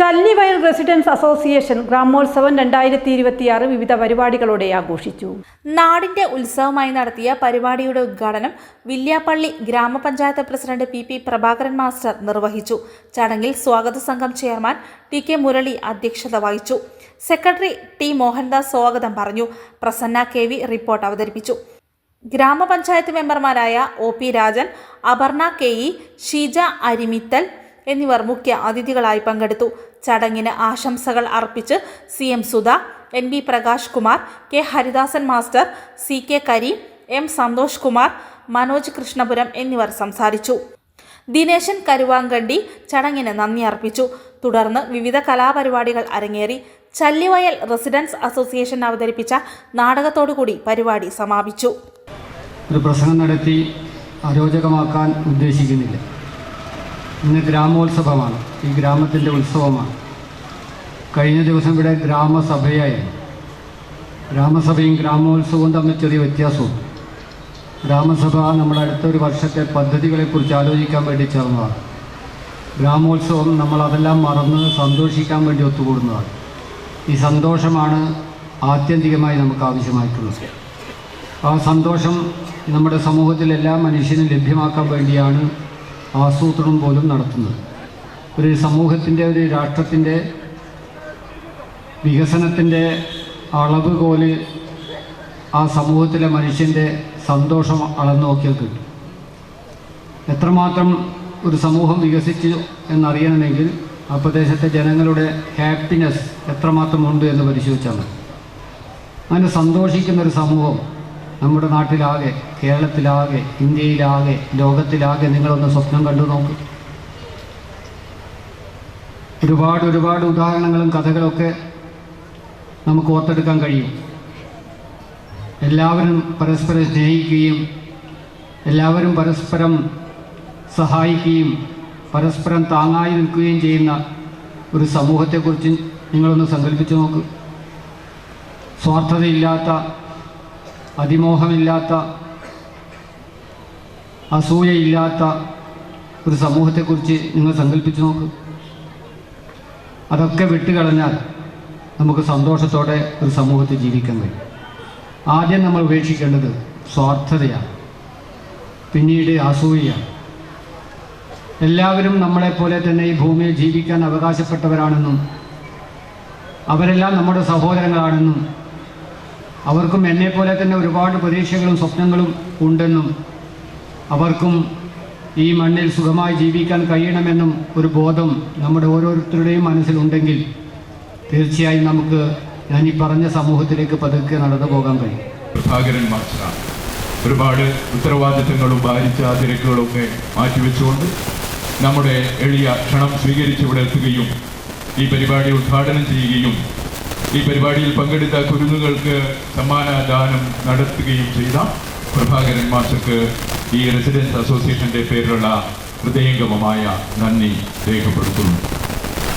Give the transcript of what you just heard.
ചല്ലിവയൽ residence association ഗ്രാമോത്സവം രണ്ടായിരത്തി ഇരുപത്തിയാറ് വിവിധ പരിപാടികളോടെ ആഘോഷിച്ചു. നാടിന്റെ ഉത്സവമായി നടത്തിയ പരിപാടിയുടെ ഉദ്ഘാടനം വില്യാപ്പള്ളി ഗ്രാമപഞ്ചായത്ത് president P P Prabhakaran master നിർവഹിച്ചു. ചടങ്ങിൽ സ്വാഗത സംഘം ചെയർമാൻ ടി കെ മുരളി അധ്യക്ഷത വഹിച്ചു. സെക്രട്ടറി ടി മോഹൻദാസ് സ്വാഗതം പറഞ്ഞു. പ്രസന്ന കെ വി റിപ്പോർട്ട് അവതരിപ്പിച്ചു. ഗ്രാമപഞ്ചായത്ത് മെമ്പർമാരായ O P Rajan Aparna K E Sheeja അരിമിത്തൽ എന്നിവർ മുഖ്യ അതിഥികളായി പങ്കെടുത്തു. ചടങ്ങിന് ആശംസകൾ അർപ്പിച്ച് C M Sudha N B Prakash Kumar K Haridasan master C K Karim M Santhosh Kumar Manoj Krishnapuram എന്നിവർ സംസാരിച്ചു. ദിനേശൻ കരുവാങ്കണ്ടി ചടങ്ങിന് നന്ദി അർപ്പിച്ചു. തുടർന്ന് വിവിധ കലാപരിപാടികൾ അരങ്ങേറി. ചല്ലിവയൽ റെസിഡൻസ് അസോസിയേഷൻ അവതരിപ്പിച്ച നാടകത്തോടുകൂടി പരിപാടി സമാപിച്ചു. ഒരു പ്രസംഗം നടത്തി അരോചകമാക്കാൻ ഉദ്ദേശിക്കുന്നില്ല. ഇന്ന് ഗ്രാമോത്സവമാണ്. ഈ ഗ്രാമത്തിന്റെ ഉത്സവമാണ്. കഴിഞ്ഞ ദിവസം ഇവിടെ ഗ്രാമസഭയായിരുന്നു ഗ്രാമസഭയും ഗ്രാമോത്സവവും തമ്മിൽ ചെറിയ വ്യത്യാസവും ഗ്രാമസഭ നമ്മുടെ അടുത്തൊരു വർഷത്തെ പദ്ധതികളെക്കുറിച്ച് ആലോചിക്കാൻ വേണ്ടി ചേർന്നതാണ്. ഗ്രാമോത്സവം നമ്മൾ അതെല്ലാം മറന്ന് സന്തോഷിക്കാൻ വേണ്ടി ഒത്തുകൂടുന്നതാണ്. ഈ സന്തോഷമാണ് ആത്യന്തികമായി നമുക്ക് ആവശ്യമായിട്ടുള്ളത്. ആ സന്തോഷം നമ്മുടെ സമൂഹത്തിൽ എല്ലാ മനുഷ്യനും ലഭ്യമാക്കാൻ വേണ്ടിയാണ് ആസൂത്രണം പോലും നടത്തുന്നത്. ഒരു സമൂഹത്തിന്റെ ഒരു രാഷ്ട്രത്തിന്റെ വികസനത്തിന്റെ അളവ് പോലെ ആ സമൂഹത്തിലെ മനുഷ്യന്റെ സന്തോഷം അളന്നു നോക്കിയാൽ കിട്ടും. എത്രമാത്രം ഒരു സമൂഹം വികസിച്ചു എന്നറിയണമെങ്കിൽ ആ പ്രദേശത്തെ ജനങ്ങളുടെ ഹാപ്പിനെസ് എത്രമാത്രം ഉണ്ട് എന്ന് പരിശോധിച്ചാൽ മതി. അങ്ങനെ സന്തോഷിക്കുന്ന ഒരു സമൂഹം നമ്മുടെ നാട്ടിലാകെ കേരളത്തിലാകെ ഇന്ത്യയിലാകെ ലോകത്തിലാകെ നിങ്ങളൊന്ന് സ്വപ്നം കണ്ടു നോക്ക്. ഒരുപാട് ഒരുപാട് ഉദാഹരണങ്ങളും കഥകളൊക്കെ നമുക്ക് ഓർത്തെടുക്കാൻ കഴിയും. എല്ലാവരും പരസ്പരം സ്നേഹിക്കുകയും എല്ലാവരും പരസ്പരം സഹായിക്കുകയും പരസ്പരം താങ്ങായി നിൽക്കുകയും ചെയ്യുന്ന ഒരു സമൂഹത്തെക്കുറിച്ച് നിങ്ങളൊന്ന് സങ്കല്പിച്ചു നോക്ക്. സ്വാർത്ഥതയില്ലാത്ത അതിമോഹമില്ലാത്ത അസൂയയില്ലാത്ത ഒരു സമൂഹത്തെക്കുറിച്ച് നിങ്ങൾ സങ്കല്പിച്ചു നോക്ക്. അതൊക്കെ വിട്ടുകളഞ്ഞാൽ നമുക്ക് സന്തോഷത്തോടെ ഒരു സമൂഹത്തിൽ ജീവിക്കാൻ കഴിയും. ആദ്യം നമ്മൾ ഉപേക്ഷിക്കേണ്ടത് സ്വാർത്ഥതയാണ്. പിന്നീട് അസൂയയാണ്. എല്ലാവരും നമ്മളെപ്പോലെ തന്നെ ഈ ഭൂമിയിൽ ജീവിക്കാൻ അവകാശപ്പെട്ടവരാണെന്നും അവരെല്ലാം നമ്മുടെ സഹോദരങ്ങളാണെന്നും അവർക്കും എന്നെപ്പോലെ തന്നെ ഒരുപാട് പ്രതീക്ഷകളും സ്വപ്നങ്ങളും ഉണ്ടെന്നും അവർക്കും ഈ മണ്ണിൽ സുഖമായി ജീവിക്കാൻ കഴിയണമെന്നും ഒരു ബോധം നമ്മുടെ ഓരോരുത്തരുടെയും മനസ്സിലുണ്ടെങ്കിൽ തീർച്ചയായും നമുക്ക് ഞാൻ ഈ പറഞ്ഞ സമൂഹത്തിലേക്ക് പതുക്കെ നടന്നു പോകാൻ കഴിയും. പ്രഭാകരൻ മാസ്റ്ററാണ് ഒരുപാട് ഉത്തരവാദിത്തങ്ങളും ഭാരിച്ച തിരക്കുകളും ഒക്കെ മാറ്റിവെച്ചുകൊണ്ട് നമ്മുടെ എളിയ ക്ഷണം സ്വീകരിച്ച് ഇവിടെ എത്തുകയും ഈ പരിപാടി ഉദ്ഘാടനം ചെയ്യുകയും ഈ പരിപാടിയിൽ പങ്കെടുത്ത കുരുങ്ങുകൾക്ക് സമ്മാനദാനം നടത്തുകയും ചെയ്ത പ്രഭാകരൻ മാസ്റ്റർക്ക് ഈ റെസിഡൻസ് അസോസിയേഷന്റെ പേരിലുള്ള ഹൃദയംഗമമായ നന്ദി രേഖപ്പെടുത്തുന്നു.